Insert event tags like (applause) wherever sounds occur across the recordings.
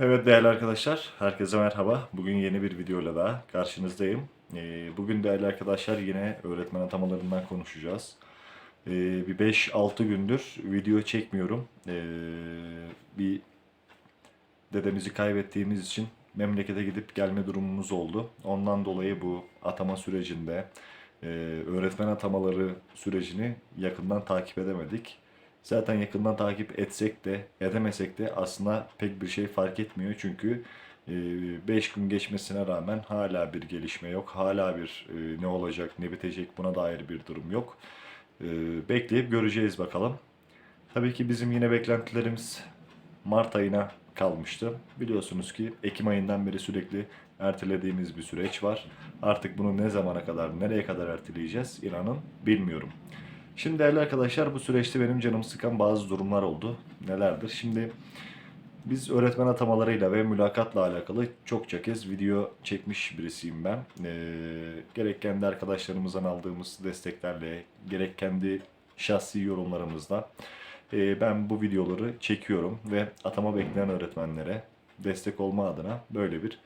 Evet değerli arkadaşlar, herkese merhaba. Bugün yeni bir videoyla daha karşınızdayım. Ee, Bugün değerli arkadaşlar yine öğretmen atamalarından konuşacağız. Ee, Bir 5-6 gündür video çekmiyorum. Ee, Bir dedemizi kaybettiğimiz için memlekete gidip gelme durumumuz oldu. Ondan dolayı bu atama sürecinde e, öğretmen atamaları sürecini yakından takip edemedik. Zaten yakından takip etsek de edemesek de aslında pek bir şey fark etmiyor. Çünkü 5 gün geçmesine rağmen hala bir gelişme yok. Hala bir e, ne olacak ne bitecek buna dair bir durum yok. E, Bekleyip göreceğiz bakalım. Tabii ki bizim yine beklentilerimiz Mart ayına kalmıştı. Biliyorsunuz ki Ekim ayından beri sürekli ertelediğimiz bir süreç var. Artık bunu ne zamana kadar, nereye kadar erteleyeceğiz inanın bilmiyorum. Şimdi değerli arkadaşlar bu süreçte benim canımı sıkan bazı durumlar oldu. Nelerdir? Şimdi biz öğretmen atamalarıyla ve mülakatla alakalı çokça kez video çekmiş birisiyim ben. Ee, gerek kendi arkadaşlarımızdan aldığımız desteklerle, gerek kendi şahsi yorumlarımızla e, ben bu videoları çekiyorum ve atama bekleyen öğretmenlere destek olma adına böyle bir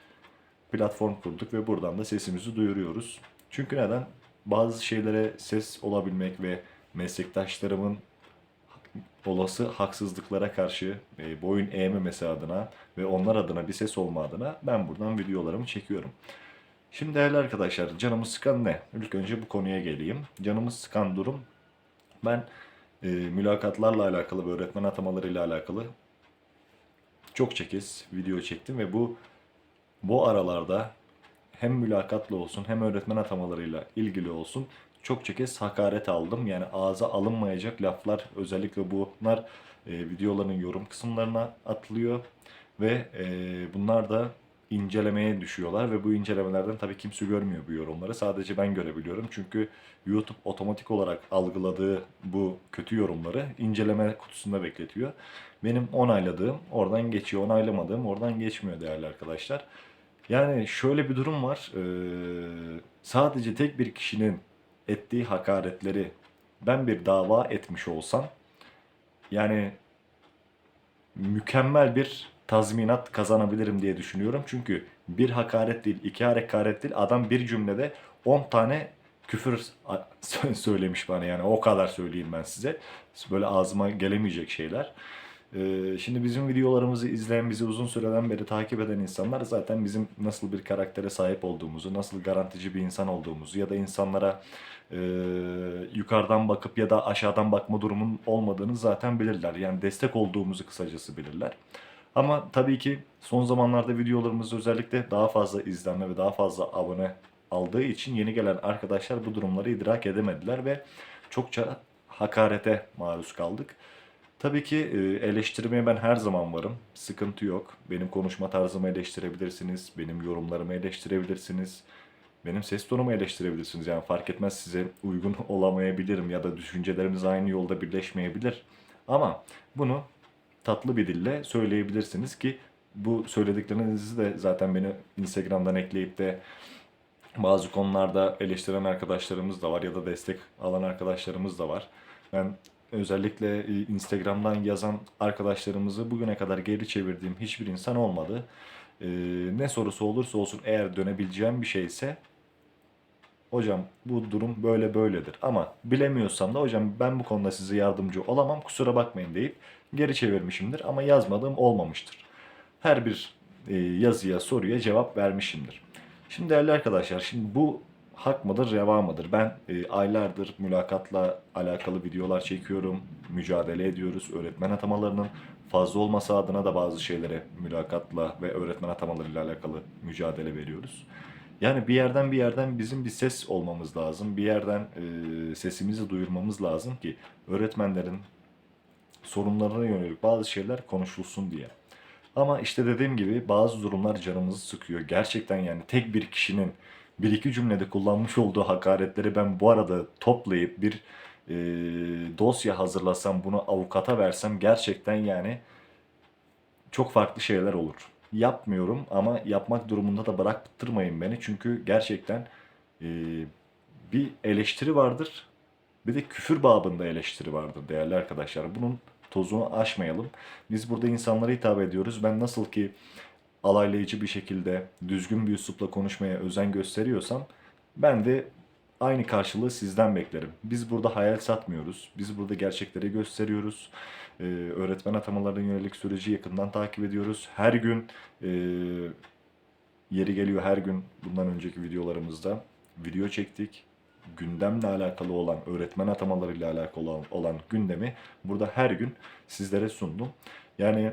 platform kurduk ve buradan da sesimizi duyuruyoruz. Çünkü neden? Bazı şeylere ses olabilmek ve meslektaşlarımın olası haksızlıklara karşı e, boyun eğmemesi adına ve onlar adına bir ses olma adına ben buradan videolarımı çekiyorum. Şimdi değerli arkadaşlar canımı sıkan ne? İlk önce bu konuya geleyim. Canımı sıkan durum ben e, mülakatlarla alakalı ve öğretmen atamalarıyla alakalı çok kez video çektim ve bu bu aralarda hem mülakatla olsun hem öğretmen atamalarıyla ilgili olsun çok kez hakaret aldım. Yani ağza alınmayacak laflar özellikle bunlar e, videoların yorum kısımlarına atılıyor ve e, bunlar da incelemeye düşüyorlar ve bu incelemelerden tabii kimse görmüyor bu yorumları. Sadece ben görebiliyorum. Çünkü YouTube otomatik olarak algıladığı bu kötü yorumları inceleme kutusunda bekletiyor. Benim onayladığım oradan geçiyor, onaylamadığım oradan geçmiyor değerli arkadaşlar. Yani şöyle bir durum var. Ee, sadece tek bir kişinin ettiği hakaretleri ben bir dava etmiş olsam yani mükemmel bir tazminat kazanabilirim diye düşünüyorum. Çünkü bir hakaret değil, iki hakaret değil. Adam bir cümlede 10 tane küfür (laughs) söylemiş bana yani o kadar söyleyeyim ben size. Böyle ağzıma gelemeyecek şeyler. Ee, şimdi bizim videolarımızı izleyen, bizi uzun süreden beri takip eden insanlar zaten bizim nasıl bir karaktere sahip olduğumuzu, nasıl garantici bir insan olduğumuzu ya da insanlara e, yukarıdan bakıp ya da aşağıdan bakma durumun olmadığını zaten bilirler. Yani destek olduğumuzu kısacası bilirler. Ama tabii ki son zamanlarda videolarımız özellikle daha fazla izlenme ve daha fazla abone aldığı için yeni gelen arkadaşlar bu durumları idrak edemediler ve çokça hakarete maruz kaldık. Tabii ki e, eleştirmeye ben her zaman varım. Sıkıntı yok. Benim konuşma tarzımı eleştirebilirsiniz. Benim yorumlarımı eleştirebilirsiniz. Benim ses tonumu eleştirebilirsiniz. Yani fark etmez size uygun (laughs) olamayabilirim ya da düşüncelerimiz aynı yolda birleşmeyebilir. Ama bunu tatlı bir dille söyleyebilirsiniz ki bu söylediklerinizi de zaten beni Instagram'dan ekleyip de bazı konularda eleştiren arkadaşlarımız da var ya da destek alan arkadaşlarımız da var. Ben özellikle e, Instagram'dan yazan arkadaşlarımızı bugüne kadar geri çevirdiğim hiçbir insan olmadı. Ee, ne sorusu olursa olsun eğer dönebileceğim bir şeyse hocam bu durum böyle böyledir ama bilemiyorsam da hocam ben bu konuda size yardımcı olamam kusura bakmayın deyip geri çevirmişimdir ama yazmadığım olmamıştır. Her bir e, yazıya soruya cevap vermişimdir. Şimdi değerli arkadaşlar şimdi bu hak mıdır, reva mıdır? Ben e, aylardır mülakatla alakalı videolar çekiyorum, mücadele ediyoruz. Öğretmen atamalarının fazla olması adına da bazı şeylere mülakatla ve öğretmen atamalarıyla alakalı mücadele veriyoruz. Yani bir yerden bir yerden bizim bir ses olmamız lazım. Bir yerden e, sesimizi duyurmamız lazım ki öğretmenlerin sorunlarına yönelik bazı şeyler konuşulsun diye. Ama işte dediğim gibi bazı durumlar canımızı sıkıyor. Gerçekten yani tek bir kişinin bir iki cümlede kullanmış olduğu hakaretleri ben bu arada toplayıp bir e, dosya hazırlasam bunu avukata versem gerçekten yani çok farklı şeyler olur. Yapmıyorum ama yapmak durumunda da bıraktırmayın beni çünkü gerçekten e, bir eleştiri vardır bir de küfür babında eleştiri vardır değerli arkadaşlar. Bunun tozunu aşmayalım. Biz burada insanlara hitap ediyoruz. Ben nasıl ki alaylayıcı bir şekilde düzgün bir üslupla konuşmaya özen gösteriyorsam ben de aynı karşılığı sizden beklerim. Biz burada hayal satmıyoruz. Biz burada gerçekleri gösteriyoruz. Ee, öğretmen atamalarına yönelik süreci yakından takip ediyoruz. Her gün e, yeri geliyor her gün bundan önceki videolarımızda video çektik. Gündemle alakalı olan, öğretmen atamalarıyla alakalı olan, olan gündemi burada her gün sizlere sundum. Yani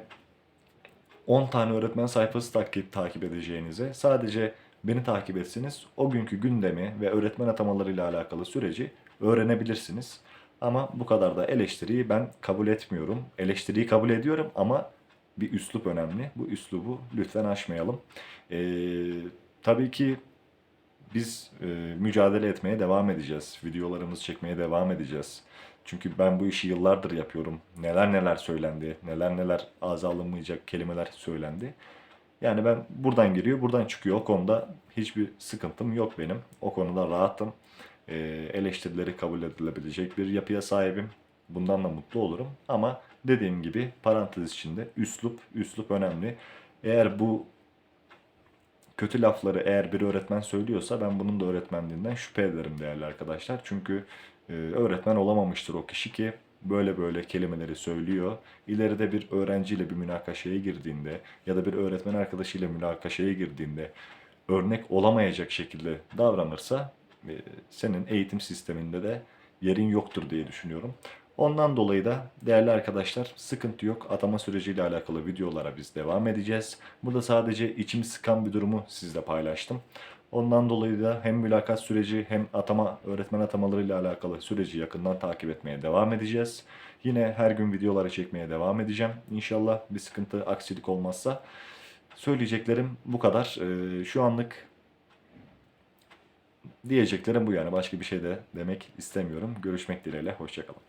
10 tane öğretmen sayfası takip, takip edeceğinize sadece beni takip etsiniz. O günkü gündemi ve öğretmen atamalarıyla alakalı süreci öğrenebilirsiniz. Ama bu kadar da eleştiriyi ben kabul etmiyorum. Eleştiriyi kabul ediyorum ama bir üslup önemli. Bu üslubu lütfen aşmayalım. Ee, tabii ki biz e, mücadele etmeye devam edeceğiz. Videolarımızı çekmeye devam edeceğiz. Çünkü ben bu işi yıllardır yapıyorum. Neler neler söylendi, neler neler ağza alınmayacak kelimeler söylendi. Yani ben buradan giriyor, buradan çıkıyor. O konuda hiçbir sıkıntım yok benim. O konuda rahatım. Ee, eleştirileri kabul edilebilecek bir yapıya sahibim. Bundan da mutlu olurum. Ama dediğim gibi parantez içinde üslup, üslup önemli. Eğer bu kötü lafları eğer bir öğretmen söylüyorsa ben bunun da öğretmenliğinden şüphe ederim değerli arkadaşlar. Çünkü e, öğretmen olamamıştır o kişi ki böyle böyle kelimeleri söylüyor. İleride bir öğrenciyle bir münakaşaya girdiğinde ya da bir öğretmen arkadaşıyla münakaşaya girdiğinde örnek olamayacak şekilde davranırsa e, senin eğitim sisteminde de yerin yoktur diye düşünüyorum. Ondan dolayı da değerli arkadaşlar sıkıntı yok. Atama süreciyle alakalı videolara biz devam edeceğiz. Burada sadece içimi sıkan bir durumu sizle paylaştım. Ondan dolayı da hem mülakat süreci hem atama öğretmen atamalarıyla alakalı süreci yakından takip etmeye devam edeceğiz. Yine her gün videoları çekmeye devam edeceğim. İnşallah bir sıkıntı, aksilik olmazsa. Söyleyeceklerim bu kadar. Ee, şu anlık diyeceklerim bu yani. Başka bir şey de demek istemiyorum. Görüşmek dileğiyle. Hoşçakalın.